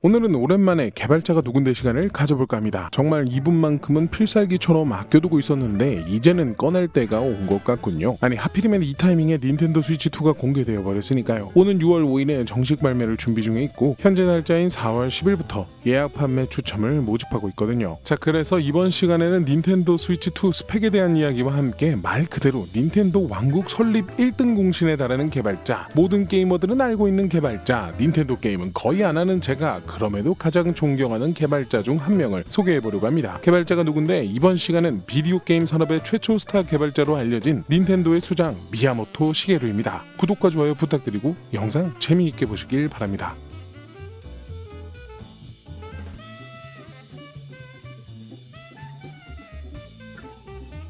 오늘은 오랜만에 개발자가 누군데 시간을 가져볼까 합니다. 정말 이분만큼은 필살기처럼 아껴두고 있었는데 이제는 꺼낼 때가 온 것 같군요. 아니 하필이면 이 타이밍에 닌텐도 스위치 2가 공개되어 버렸으니까요. 오는 6월 5일에 정식 발매를 준비 중에 있고 현재 날짜인 4월 10일부터 예약 판매 추첨을 모집하고 있거든요. 자 그래서 이번 시간에는 닌텐도 스위치 2 스펙에 대한 이야기와 함께 말 그대로 닌텐도 왕국 설립 1등 공신에 달하는 개발자 모든 게이머들은 알고 있는 개발자 닌텐도 게임은 거의 안 하는 제가 그럼에도 가장 존경하는 개발자 중 한 명을 소개해 보려고 합니다. 개발자가 누군데 이번 시간은 비디오 게임 산업의 최초 스타 개발자로 알려진 닌텐도의 수장 미야모토 시게루입니다. 구독과 좋아요 부탁드리고 영상 재미있게 보시길 바랍니다.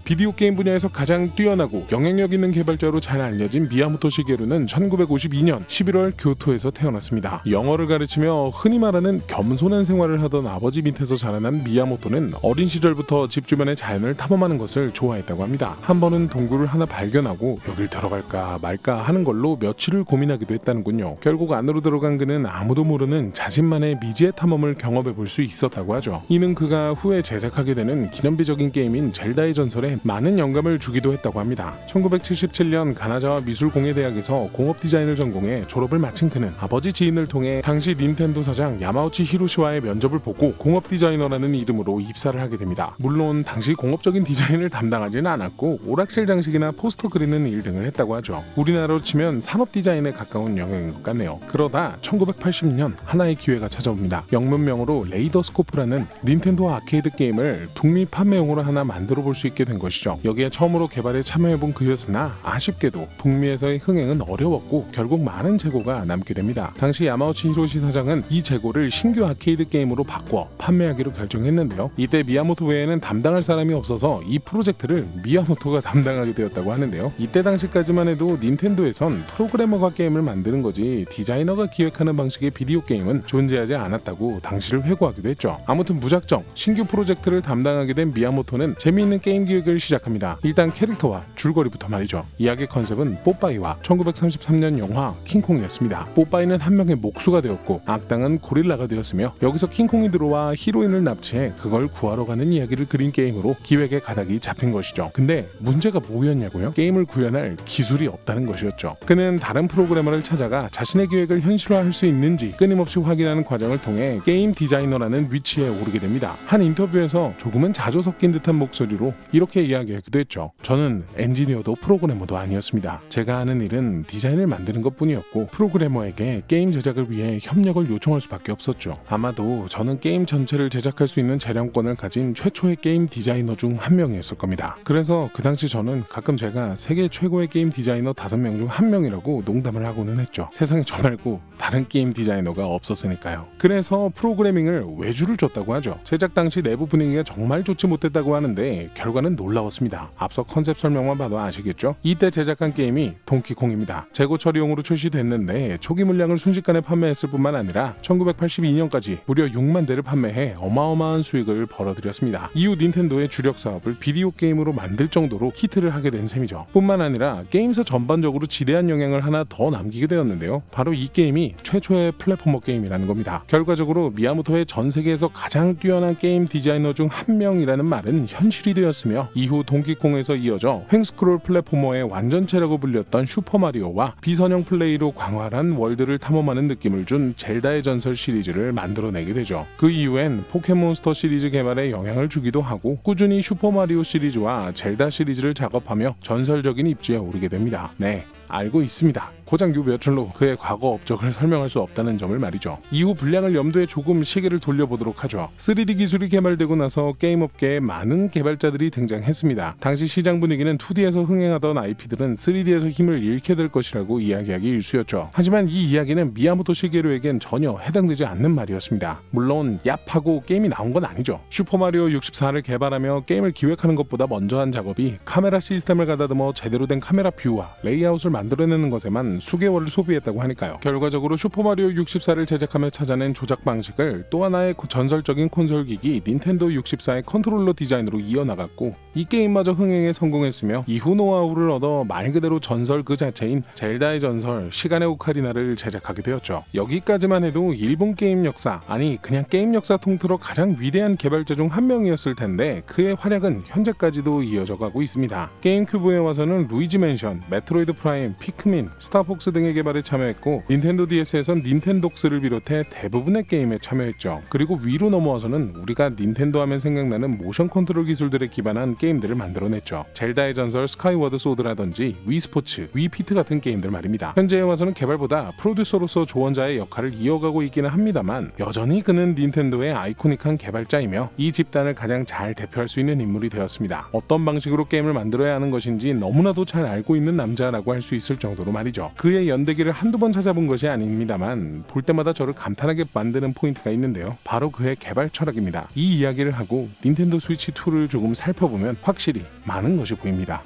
비디오 게임 분야에서 가장 뛰어나고 영향력 있는 개발자로 잘 알려진 미야모토 시게루는 1952년 11월 교토에서 태어났습니다. 영어를 가르치며 흔히 말하는 겸손한 생활을 하던 아버지 밑에서 자라난 미야모토는 어린 시절부터 집 주변의 자연을 탐험하는 것을 좋아했다고 합니다. 한 번은 동굴을 하나 발견하고 여길 들어갈까 말까 하는 걸로 며칠을 고민하기도 했다는군요. 결국 안으로 들어간 그는 아무도 모르는 자신만의 미지의 탐험을 경험해 볼 수 있었다고 하죠. 이는 그가 후에 제작하게 되는 기념비적인 게임인 젤다의 전설 에 많은 영감을 주기도 했다고 합니다. 1977년 가나자와 미술공예대학에서 공업 디자인을 전공해 졸업을 마친 그는 아버지 지인을 통해 당시 닌텐도 사장 야마우치 히로시와의 면접을 보고 공업 디자이너라는 이름으로 입사를 하게 됩니다. 물론 당시 공업적인 디자인을 담당하지는 않았고 오락실 장식이나 포스터 그리는 일 등을 했다고 하죠. 우리나라로 치면 산업 디자인에 가까운 영역인 것 같네요. 그러다 1980년 하나의 기회가 찾아옵니다. 영문명으로 레이더 스코프라는 닌텐도 아케이드 게임을 북미 판매용으로 하나 만들어 볼 수 있게 된 것이죠. 여기에 처음으로 개발에 참여해본 그였으나 아쉽게도 북미에서의 흥행은 어려웠고 결국 많은 재고가 남게 됩니다. 당시 야마우치 히로시 사장은 이 재고를 신규 아케이드 게임으로 바꿔 판매하기로 결정했는데요. 이때 미야모토 외에는 담당할 사람이 없어서 이 프로젝트를 미야모토가 담당하게 되었다고 하는데요. 이때 당시까지만 해도 닌텐도에선 프로그래머가 게임을 만드는 거지 디자이너가 기획하는 방식의 비디오 게임은 존재하지 않았다고 당시를 회고하기도 했죠. 아무튼 무작정 신규 프로젝트를 담당하게 된 미야모토는 재미있는 게임 기획을 시작합니다. 일단 캐릭터와 줄거리부터 말이죠. 이야기 컨셉은 뽀빠이와 1933년 영화 킹콩이었습니다. 뽀빠이는 한 명의 목수가 되었고 악당은 고릴라가 되었으며 여기서 킹콩이 들어와 히로인을 납치해 그걸 구하러 가는 이야기를 그린 게임으로 기획의 가닥이 잡힌 것이죠. 근데 문제가 뭐였냐고요? 게임을 구현할 기술이 없다는 것이었죠. 그는 다른 프로그래머를 찾아가 자신의 계획을 현실화할 수 있는지 끊임없이 확인하는 과정을 통해 게임 디자이너라는 위치에 오르게 됩니다. 한 인터뷰에서 조금은 자조 섞인 듯한 목소리로 이렇게 이야기하기도 했죠. 저는 엔지니어도 프로그래머도 아니었습니다. 제가 하는 일은 디자인을 만드는 것 뿐이었고 프로그래머에게 게임 제작을 위해 협력을 요청할 수밖에 없었죠. 아마도 저는 게임 전체를 제작할 수 있는 재량권을 가진 최초의 게임 디자이너 중 한 명이었을 겁니다. 그래서 그 당시 저는 가끔 제가 세계 최고의 게임 디자이너 다섯 명중 한 명이라고 농담을 하고는 했죠. 세상에 저 말고 다른 게임 디자이너가 없었으니까요. 그래서 프로그래밍을 외주를 줬다고 하죠. 제작 당시 내부 분위기가 정말 좋지 못했다고 하는데 결과는 놀라 웠습니다. 앞서 컨셉 설명만 봐도 아시겠죠? 이때 제작한 게임이 동키콩입니다. 재고 처리용으로 출시됐는데 초기 물량을 순식간에 판매했을 뿐만 아니라 1982년까지 무려 6만 대를 판매해 어마어마한 수익을 벌어들였습니다. 이후 닌텐도의 주력 사업을 비디오 게임으로 만들 정도로 히트를 하게 된 셈이죠. 뿐만 아니라 게임사 전반적으로 지대한 영향을 하나 더 남기게 되었는데요. 바로 이 게임이 최초의 플랫포머 게임이라는 겁니다. 결과적으로 미야모토의 전 세계에서 가장 뛰어난 게임 디자이너 중 한 명이라는 말은 현실이 되었으며 이후 동키콩에서 이어져 횡스크롤 플랫포머의 완전체라고 불렸던 슈퍼마리오와 비선형 플레이로 광활한 월드를 탐험하는 느낌을 준 젤다의 전설 시리즈를 만들어내게 되죠. 그 이후엔 포켓몬스터 시리즈 개발에 영향을 주기도 하고 꾸준히 슈퍼마리오 시리즈와 젤다 시리즈를 작업하며 전설적인 입지에 오르게 됩니다. 네, 알고 있습니다. 고작 요 며칠로 그의 과거 업적을 설명할 수 없다는 점을 말이죠. 이후 분량을 염두에 조금 시계를 돌려보도록 하죠. 3D 기술이 개발되고 나서 게임 업계에 많은 개발자들이 등장했습니다. 당시 시장 분위기는 2D에서 흥행하던 IP들은 3D에서 힘을 잃게 될 것이라고 이야기하기 일쑤였죠. 하지만 이 이야기는 미야모토 시게루에겐 전혀 해당되지 않는 말이었습니다. 물론 얍하고 게임이 나온 건 아니죠. 슈퍼마리오 64를 개발하며 게임을 기획하는 것보다 먼저 한 작업이 카메라 시스템을 가다듬어 제대로 된 카메라 뷰와 레이아웃을 만들어내는 것에만 수개월을 소비했다고 하니까요. 결과적으로 슈퍼마리오 64를 제작하며 찾아낸 조작 방식을 또 하나의 고- 전설적인 콘솔 기기 닌텐도 64의 컨트롤러 디자인으로 이어나갔고 이 게임마저 흥행에 성공했으며 이후 노하우를 얻어 말 그대로 전설 그 자체인 젤다의 전설 시간의 오카리나를 제작하게 되었죠. 여기까지만 해도 일본 게임 역사 아니 그냥 게임 역사 통틀어 가장 위대한 개발자 중 한 명이었을 텐데 그의 활약은 현재까지도 이어져 가고 있습니다. 게임 큐브에 와서는 루이지 맨션, 메트로이드 프라임, 피크민, 스타 폭스 등의 개발에 참여했고 닌텐도 DS에선 닌텐독스를 비롯해 대부분의 게임에 참여했죠. 그리고 위로 넘어와서는 우리가 닌텐도 하면 생각나는 모션 컨트롤 기술들에 기반한 게임들을 만들어냈죠. 젤다의 전설 스카이워드 소드라든지 위 스포츠, 위 피트 같은 게임들 말입니다. 현재에 와서는 개발보다 프로듀서로서 조언자의 역할을 이어가고 있기는 합니다만 여전히 그는 닌텐도의 아이코닉한 개발자이며 이 집단을 가장 잘 대표할 수 있는 인물이 되었습니다. 어떤 방식으로 게임을 만들어야 하는 것인지 너무나도 잘 알고 있는 남자라고 할 수 있을 정도로 말이죠. 그의 연대기를 한두 번 찾아본 것이 아닙니다만 볼 때마다 저를 감탄하게 만드는 포인트가 있는데요. 바로 그의 개발 철학입니다. 이 이야기를 하고 닌텐도 스위치 2를 조금 살펴보면 확실히 많은 것이 보입니다.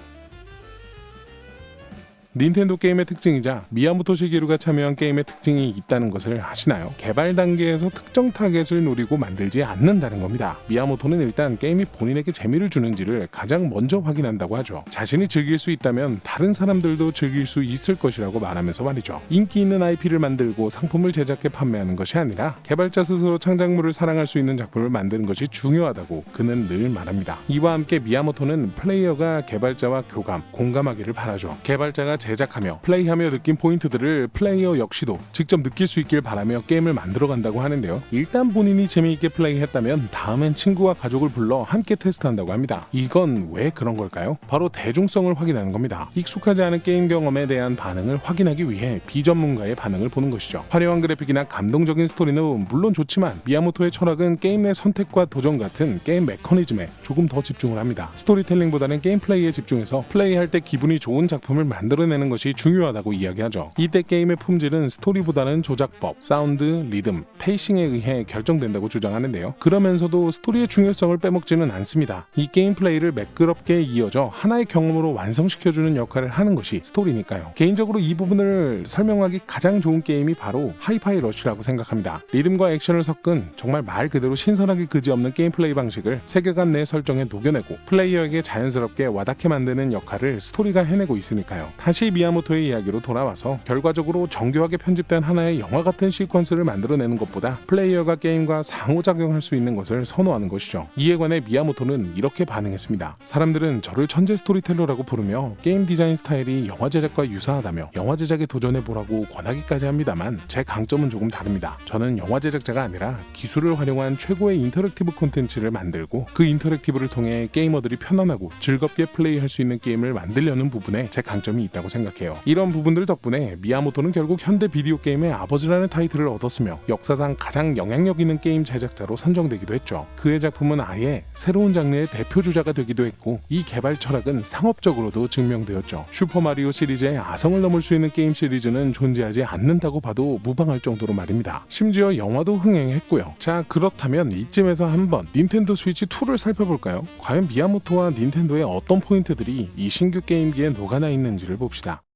닌텐도 게임의 특징이자 미야모토 시게루가 참여한 게임의 특징이 있다는 것을 아시나요? 개발 단계에서 특정 타겟을 노리고 만들지 않는다는 겁니다. 미야모토는 일단 게임이 본인에게 재미를 주는지를 가장 먼저 확인한다고 하죠. 자신이 즐길 수 있다면 다른 사람들도 즐길 수 있을 것이라고 말하면서 말이죠. 인기 있는 IP를 만들고 상품을 제작해 판매하는 것이 아니라 개발자 스스로 창작물을 사랑할 수 있는 작품을 만드는 것이 중요하다고 그는 늘 말합니다. 이와 함께 미야모토는 플레이어가 개발자와 교감, 공감하기를 바라죠. 개발자가 제작하며 플레이하며 느낀 포인트들을 플레이어 역시도 직접 느낄 수 있길 바라며 게임을 만들어 간다고 하는데요. 일단 본인이 재미있게 플레이했다면 다음엔 친구와 가족을 불러 함께 테스트한다고 합니다. 이건 왜 그런 걸까요? 바로 대중성을 확인하는 겁니다. 익숙하지 않은 게임 경험에 대한 반응을 확인하기 위해 비전문가의 반응을 보는 것이죠. 화려한 그래픽이나 감동적인 스토리는 물론 좋지만 미야모토의 철학은 게임 내 선택과 도전 같은 게임 메커니즘에 조금 더 집중을 합니다. 스토리텔링보다는 게임 플레이에 집중해서 플레이할 때 기분이 좋은 작품을 만들어내 는 것이 중요하다고 이야기하죠. 이때 게임의 품질은 스토리보다는 조작법, 사운드, 리듬, 페이싱에 의해 결정된다고 주장하는데요. 그러면서도 스토리의 중요성을 빼먹지는 않습니다. 이 게임 플레이를 매끄럽게 이어져 하나의 경험으로 완성시켜주는 역할을 하는 것이 스토리니까요. 개인적으로 이 부분을 설명하기 가장 좋은 게임이 바로 하이파이 러쉬라고 생각합니다. 리듬과 액션을 섞은 정말 말 그대로 신선하기 그지없는 게임 플레이 방식을 세계관 내 설정에 녹여내고 플레이어에게 자연스럽게 와닿게 만드는 역할을 스토리가 해내고 있으니까요. 다시 미야모토의 이야기로 돌아와서 결과적으로 정교하게 편집된 하나의 영화 같은 시퀀스를 만들어내는 것보다 플레이어가 게임과 상호작용할 수 있는 것을 선호하는 것이죠. 이에 관해 미야모토는 이렇게 반응했습니다. 사람들은 저를 천재 스토리텔러라고 부르며 게임 디자인 스타일이 영화 제작과 유사하다며 영화 제작에 도전해 보라고 권하기까지 합니다만 제 강점은 조금 다릅니다. 저는 영화 제작자가 아니라 기술을 활용한 최고의 인터랙티브 콘텐츠를 만들고 그 인터랙티브를 통해 게이머들이 편안하고 즐겁게 플레이할 수 있는 게임을 만들려는 부분에 제 강점이 있다고 생각해요. 이런 부분들 덕분에 미야모토는 결국 현대 비디오 게임의 아버지라는 타이틀을 얻었으며 역사상 가장 영향력 있는 게임 제작자로 선정되기도 했죠. 그의 작품은 아예 새로운 장르의 대표 주자가 되기도 했고 이 개발 철학은 상업적으로도 증명되었죠. 슈퍼마리오 시리즈의 아성을 넘을 수 있는 게임 시리즈는 존재하지 않는다고 봐도 무방할 정도로 말입니다. 심지어 영화도 흥행했고요. 자 그렇다면 이쯤에서 한번 닌텐도 스위치 2를 살펴볼까요? 과연 미야모토와 닌텐도의 어떤 포인트들이 이 신규 게임기에 녹아나 있는지를 봅시다. 합시다.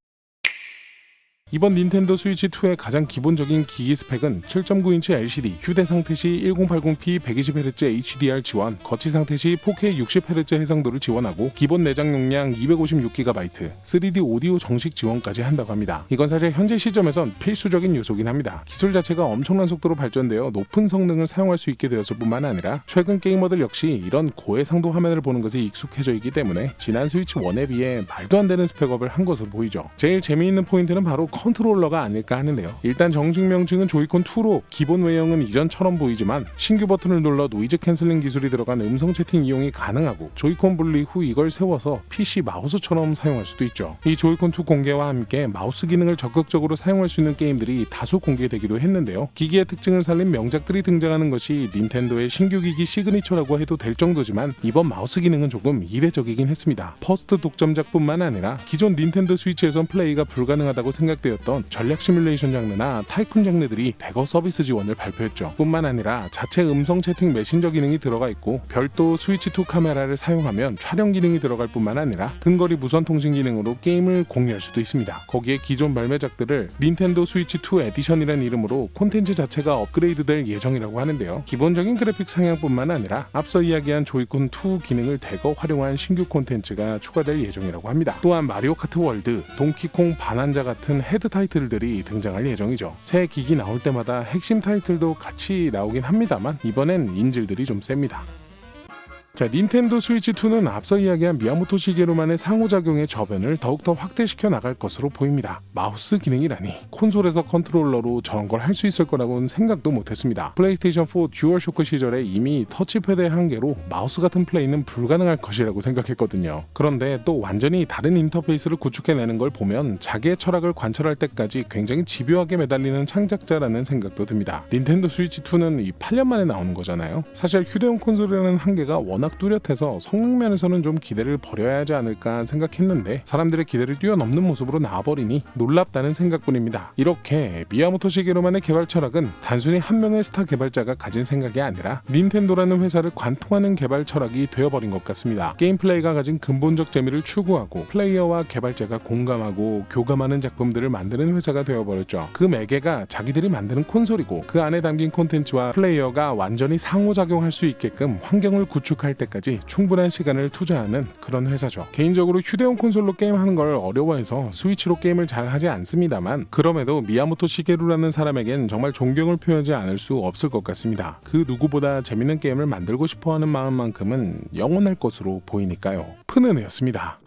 이번 닌텐도 스위치 2의 가장 기본적인 기기 스펙은 7.9인치 LCD, 휴대 상태 시 1080p 120Hz HDR 지원, 거치 상태 시 4K 60Hz 해상도를 지원하고 기본 내장 용량 256GB, 3D 오디오 정식 지원까지 한다고 합니다. 이건 사실 현재 시점에선 필수적인 요소긴 합니다. 기술 자체가 엄청난 속도로 발전되어 높은 성능을 사용할 수 있게 되었을 뿐만 아니라 최근 게이머들 역시 이런 고해상도 화면을 보는 것이 익숙해져 있기 때문에 지난 스위치 1에 비해 말도 안 되는 스펙업을 한 것으로 보이죠. 제일 재미있는 포인트는 바로 컨트롤러가 아닐까 하는데요. 일단 정식 명칭은 조이콘 2로 기본 외형은 이전처럼 보이지만 신규 버튼을 눌러 노이즈 캔슬링 기술이 들어간 음성 채팅 이용이 가능하고 조이콘 분리 후 이걸 세워서 PC 마우스처럼 사용할 수도 있죠. 이 조이콘 2 공개와 함께 마우스 기능을 적극적으로 사용할 수 있는 게임들이 다수 공개되기도 했는데요. 기기의 특징을 살린 명작들이 등장하는 것이 닌텐도의 신규 기기 시그니처라고 해도 될 정도지만 이번 마우스 기능은 조금 이례적이긴 했습니다. 퍼스트 독점작뿐만 아니라 기존 닌텐도 스위치에선 플레이가 불가능하다고 생각되는 시작되었던 전략 시뮬레이션 장르나 타이쿤 장르들이 대거 서비스 지원을 발표했죠. 뿐만 아니라 자체 음성 채팅 메신저 기능이 들어가 있고 별도 스위치2 카메라를 사용하면 촬영 기능이 들어갈 뿐만 아니라 근거리 무선 통신 기능으로 게임을 공유할 수도 있습니다. 거기에 기존 발매작들을 닌텐도 스위치2 에디션이라는 이름으로 콘텐츠 자체가 업그레이드될 예정이라고 하는데요. 기본적인 그래픽 상향뿐만 아니라 앞서 이야기한 조이콘 2 기능을 대거 활용한 신규 콘텐츠가 추가될 예정이라고 합니다. 또한 마리오 카트 월드, 동키콩 반환자 같은 헤드 타이틀들이 등장할 예정이죠. 새 기기 나올 때마다 핵심 타이틀도 같이 나오긴 합니다만 이번엔 인질들이 좀 셉니다. 자, 닌텐도 스위치 2는 앞서 이야기한 미야모토 시계로만의 상호작용의 저변을 더욱더 확대시켜 나갈 것으로 보입니다. 마우스 기능이라니 콘솔에서 컨트롤러로 저런 걸 할 수 있을 거라고는 생각도 못했습니다. 플레이스테이션 4 듀얼쇼크 시절에 이미 터치패드의 한계로 마우스 같은 플레이는 불가능할 것이라고 생각했거든요. 그런데 또 완전히 다른 인터페이스를 구축해내는 걸 보면 자기의 철학을 관철할 때까지 굉장히 집요하게 매달리는 창작자라는 생각도 듭니다. 닌텐도 스위치 2는 이 8년 만에 나오는 거잖아요. 사실 휴대용 콘솔이라는 한계가 워낙 뚜렷해서 성능면에서는 좀 기대를 버려야 하지 않을까 생각했는데 사람들의 기대를 뛰어넘는 모습으로 나와버리니 놀랍다는 생각뿐입니다. 이렇게 미야모토 시게로만의 개발 철학은 단순히 한 명의 스타 개발자가 가진 생각이 아니라 닌텐도라는 회사를 관통하는 개발 철학이 되어버린 것 같습니다. 게임 플레이가 가진 근본적 재미를 추구하고 플레이어와 개발자가 공감하고 교감하는 작품들을 만드는 회사가 되어버렸죠. 그 매개가 자기들이 만드는 콘솔이고 그 안에 담긴 콘텐츠와 플레이어가 완전히 상호작용할 수 있게끔 환경을 구축할 때까지 충분한 시간을 투자하는 그런 회사죠. 개인적으로 휴대용 콘솔로 게임하는 걸 어려워해서 스위치로 게임을 잘 하지 않습니다만 그럼에도 미야모토 시게루라는 사람에겐 정말 존경을 표하지 않을 수 없을 것 같습니다. 그 누구보다 재밌는 게임을 만들고 싶어하는 마음만큼은 영원할 것으로 보이니까요. 푸는 애였습니다.